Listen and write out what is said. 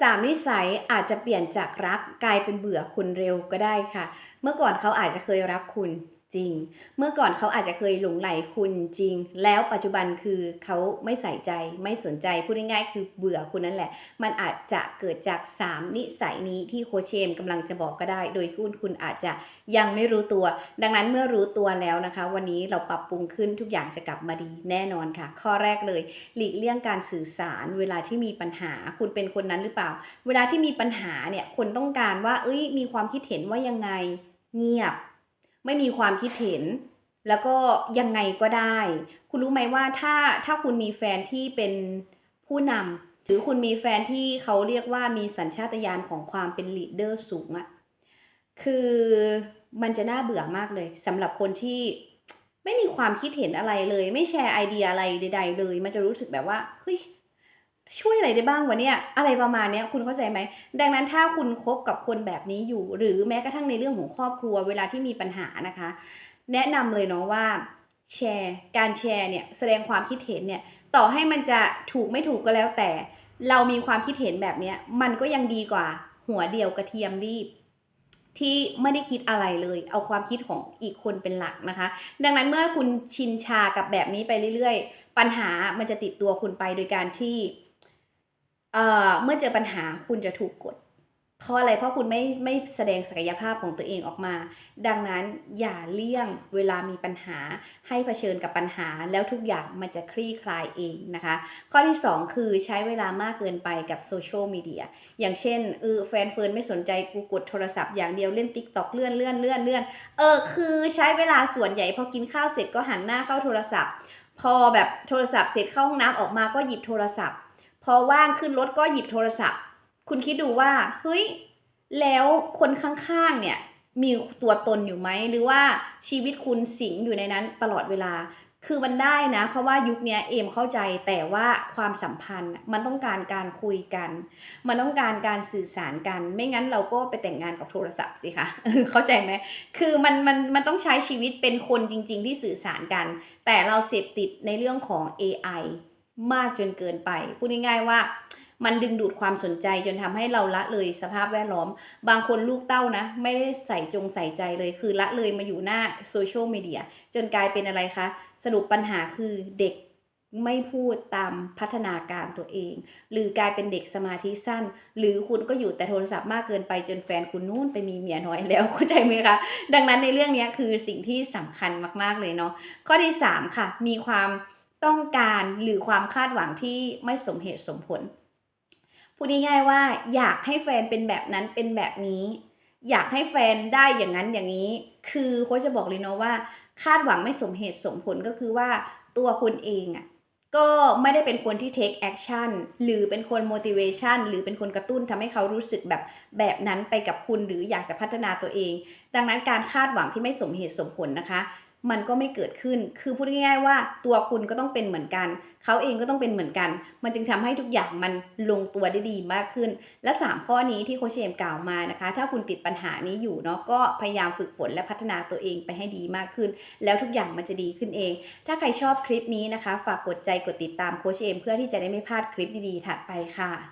สามนิสัยอาจจะเปลี่ยนจากรักกลายเป็นเบื่อคุณเร็วก็ได้ค่ะ เมื่อก่อนเขาอาจจะเคยรักคุณ จริง เมื่อก่อนเขาอาจจะเคยหลงใหลคุณจริง แล้วปัจจุบันคือเขาไม่ใส่ใจไม่สนใจพูดง่ายๆคือเบื่อคุณนั่นแหละ มันอาจจะเกิดจาก 3 นิสัยนี้ที่โคเชมกำลังจะบอกก็ได้ โดยคุณคุณอาจจะยังไม่รู้ตัว ดังนั้นเมื่อรู้ตัวแล้วนะคะ วันนี้เราปรับปรุงขึ้นทุกอย่างจะกลับมาดีแน่นอนค่ะ ข้อแรกเลย หลีกเลี่ยงการสื่อสารเวลาที่มีปัญหาคุณเป็นคนนั้นหรือเปล่า เวลาที่มีปัญหาเนี่ยคนต้องการว่า เอ้ยมีความคิดเห็นว่ายังไงเงียบ ไม่มีความคิดเห็น แล้วก็ยังไงก็ได้ คุณรู้ไหมว่าถ้าถ้าคุณมีแฟนที่เป็นผู้นำหรือคุณมีแฟนที่เขาเรียกว่ามีสัญชาตญาณของความเป็นลีดเดอร์สูงอะคือมันจะน่าเบื่อมากเลยสำหรับคนที่ไม่มีความคิดเห็นอะไรเลย ไม่แชร์ไอเดียอะไรใด ๆ เลย มันจะรู้สึกแบบว่าเฮ้ย ช่วยอะไรได้บ้างวะเนี่ยอะไรประมาณเนี้ยคุณเข้าใจไหม ดังนั้นถ้าคุณคบกับคนแบบนี้อยู่ หรือแม้กระทั่งในเรื่องของครอบครัวเวลาที่มีปัญหานะคะ แนะนำเลยเนาะว่าแชร์การแชร์เนี่ยแสดงความคิดเห็นเนี่ยต่อให้มันจะถูกไม่ถูกก็แล้วแต่ เรามีความคิดเห็นแบบเนี้ยมันก็ยังดีกว่าหัวเดียวกระเทียมรีบที่ไม่ได้คิดอะไรเลย เอาความคิดของอีกคนเป็นหลักนะคะ ดังนั้นเมื่อคุณชินชากับแบบนี้ไปเรื่อยๆ ปัญหามันจะติดตัวคุณไปโดยการที่ เอ่อเมื่อเจอปัญหาคุณจะถูกกด เพราะอะไรเพราะคุณไม่ไม่แสดงศักยภาพของตัวเองออกมา ดังนั้นอย่าเลี่ยงเวลามีปัญหาให้เผชิญกับปัญหาแล้วทุกอย่างมันจะคลี่คลายเองนะคะ ข้อที่ 2 คือใช้เวลามากเกินไปกับโซเชียลมีเดียอย่างเช่นเออแฟนเฟิร์นไม่สนใจกูกดโทรศัพท์อย่างเดียวเล่นติ๊กต็อกเลื่อนเลื่อนเลื่อนเลื่อนเออคือใช้เวลาส่วนใหญ่พอกินข้าวเสร็จก็หันหน้าเข้าโทรศัพท์ พอแบบโทรศัพท์เสร็จเข้าห้องน้ำออกมาก็หยิบโทรศัพท์ พอว่างขึ้นรถก็หยิบโทรศัพท์ คุณคิดดูว่าเฮ้ยแล้วคนข้างๆเนี่ยมีตัวตนอยู่ไหม หรือว่าชีวิตคุณสิงอยู่ในนั้นตลอดเวลา คือมันได้นะ เพราะว่ายุคนี้เอมเข้าใจแต่ว่าความสัมพันธ์มันต้องการการคุยกัน มันต้องการการสื่อสารกัน ไม่งั้นเราก็ไปแต่งงานกับโทรศัพท์สิคะเข้าใจไหมคือมันมันมันต้องใช้ชีวิตเป็นคนจริง ๆ ที่สื่อสารกัน แต่เราเสพติดในเรื่องของ AI มากจนเกินไป พูดง่ายๆว่า มันดึงดูดความสนใจจนทำให้เราละเลยสภาพแวดล้อม บางคนลูกเต้านะ ไม่ได้ใส่จงใส่ใจเลย คือละเลยมาอยู่หน้าโซเชียลมีเดียจนกลายเป็นอะไรคะ สรุปปัญหาคือเด็กไม่พูดตามพัฒนาการตัวเอง หรือกลายเป็นเด็กสมาธิสั้น หรือคุณก็อยู่แต่โทรศัพท์มากเกินไปจนแฟนคุณนู่นไปมีเมียน้อยแล้วเข้าใจไหมคะดังนั้นในเรื่องนี้คือสิ่งที่สำคัญมากๆเลยเนาะข้อที่ 3 ค่ะ มีความ ต้องการหรือความคาดหวังที่ไม่สมเหตุสมผล พูดง่ายๆว่าอยากให้แฟนเป็นแบบนั้นเป็นแบบนี้ อยากให้แฟนได้อย่างนั้นอย่างนี้ คือโค้ชจะบอกเลยเนาะว่า คาดหวังไม่สมเหตุสมผลก็คือว่าตัวคุณเองอะก็ไม่ได้เป็นคนที่ take action หรือเป็นคน motivation หรือเป็นคนกระตุ้นทำให้เขารู้สึกแบบแบบนั้นไปกับคุณหรืออยากจะพัฒนาตัวเอง ดังนั้นการคาดหวังที่ไม่สมเหตุสมผลนะคะ มันก็ไม่เกิดขึ้น คือพูดง่ายๆว่าตัวคุณก็ต้องเป็นเหมือนกัน เขาเองก็ต้องเป็นเหมือนกัน มันจึงทำให้ทุกอย่างมันลงตัวได้ดีมากขึ้น และ 3 ข้อนี้ที่โคชเชมกล่าวมานะคะ ถ้าคุณติดปัญหานี้อยู่เนาะ ก็พยายามฝึกฝนและพัฒนาตัวเองไปให้ดีมากขึ้น แล้วทุกอย่างมันจะดีขึ้นเอง ถ้าใครชอบคลิปนี้นะคะ ฝากกดใจกดติดตามโคชเชมเพื่อที่จะได้ไม่พลาดคลิปดีๆถัดไปค่ะ